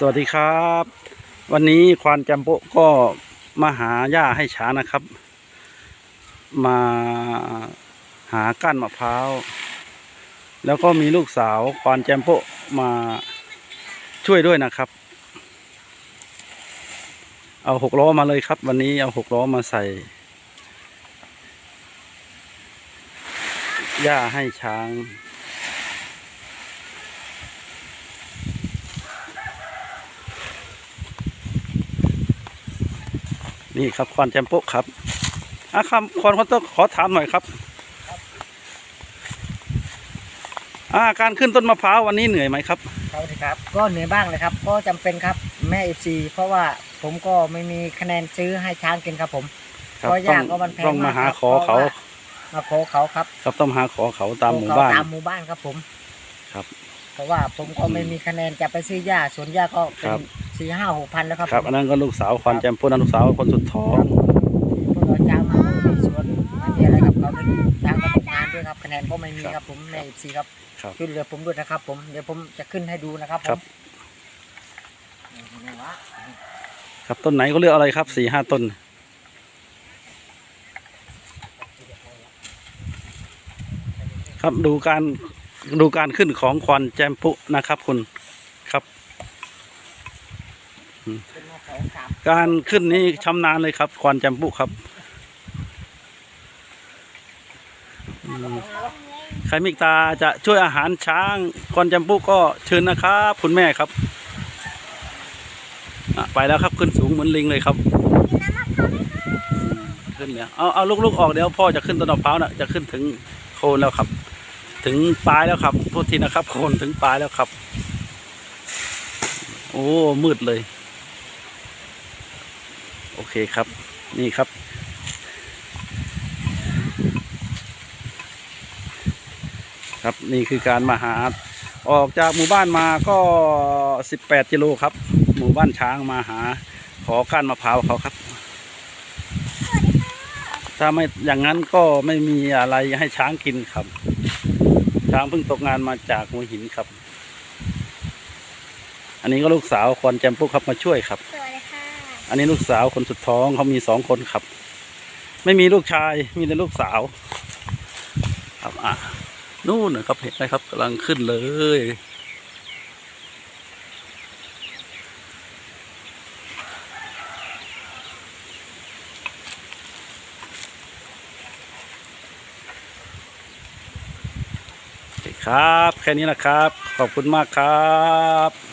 สวัสดีครับ วันนี้ควานแจมโปะก็มาหาหญ้าให้ช้างนะครับ มาหาก้านมะพร้าว แล้วก็มีลูกสาวควานแจมโปะมาช่วยด้วยนะครับ เอาหกล้อมาเลยครับ วันนี้เอาหกล้อมาใส่หญ้าให้ช้าง นี่ครับควานแจมโปะครับอะครับควานควานต้องขอถามหน่อยครับอ่าการขึ้นต้นมะพร้าววันนี้เหนื่อยไหมครับสวัสดีครับก็เหนื่อยบ้างเลยครับก็จำเป็นครับแม่เอฟซีเพราะว่าผมก็ไม่มีคะแนนซื้อให้ช้างกินครับผมครับก็ต้ยาอกงก็มันแพงต้องมาหาครับขอเขาพระว่มาขอเขาครับครับต้องมาหาขอเขาตามหมู่บ้าน ขอเขตามหมู่บ้านครับผม ครับ เพราะว่าผมก็ไม่มีคะแนนจะไปซื้อหญ้าสวนหญ้าก็เป็ครันบ สี่ห้าหกพันแล้วครับครับ อันนั้นก็ลูกสาวควานแจมโปะนั่นลูกสาวคนสุดท้องพวกเราจ้างมาไม่มีสวนไม่มีอะไรครับเขาไม่จ้างก็ตกงานด้วยครับคะแนนก็ไม่มีครับผมแม่เอฟซีครับครับ ช่วยเหลือผมด้วยนะครับ ผมเดี๋ยวผมจะขึ้นให้ดูนะครับผครัมบ นี่วะครับต้นไหนก็เลือกอะไรครับสี่ห้าต้น ครับดูการดูการขึ้นของควานแจมปุนะครับคุณครับ เป็นมาสองสาม การขึ้นนี้ชำนาญเลยครับควานแจมปุครับใครมิกตาจะช่วยอาหารช้างควานแจมปุก็เชิญนะครับคุณแม่ครับไปแล้วครับขึ้นสูงเหมือนลิงเลยครับ ขึ้นแล้วเอาเอาลูกๆออกเดี๋ยวพ่อจะขึ้นต้นมะพร้าวนะจะขึ้นถึงโคนแล้วครับ ถึงปลายแล้วครับโทษทีนะครับ โคนถึงปลายแล้วครับ โอ้มืดเลย โอเคครับ นี่ครับ ครับนี่คือการมาหา ออกจากหมู่บ้านมาก็ 18กิโลครับ หมู่บ้านช้างมาหา ขอก้านมะพร้าวเขาครับ ถ้าไม่อย่างนั้นก็ไม่มีอะไรให้ช้างกินครับ ช้างเพิ่งตกงานมาจากหัวหินครับ อันนี้ก็ลูกสาวคอนแจมปุกครับมาช่วยครับสวัสดี อันนี้ลูกสาวคนสุดท้องเขามีสองคนครับ ไม่มีลูกชายมีแต่ลูกสาว ครับอะนู่นนะครับเห็นไหมครับกำลังขึ้นเลย ครับ แค่นี้นะครับ ขอบคุณมากครับ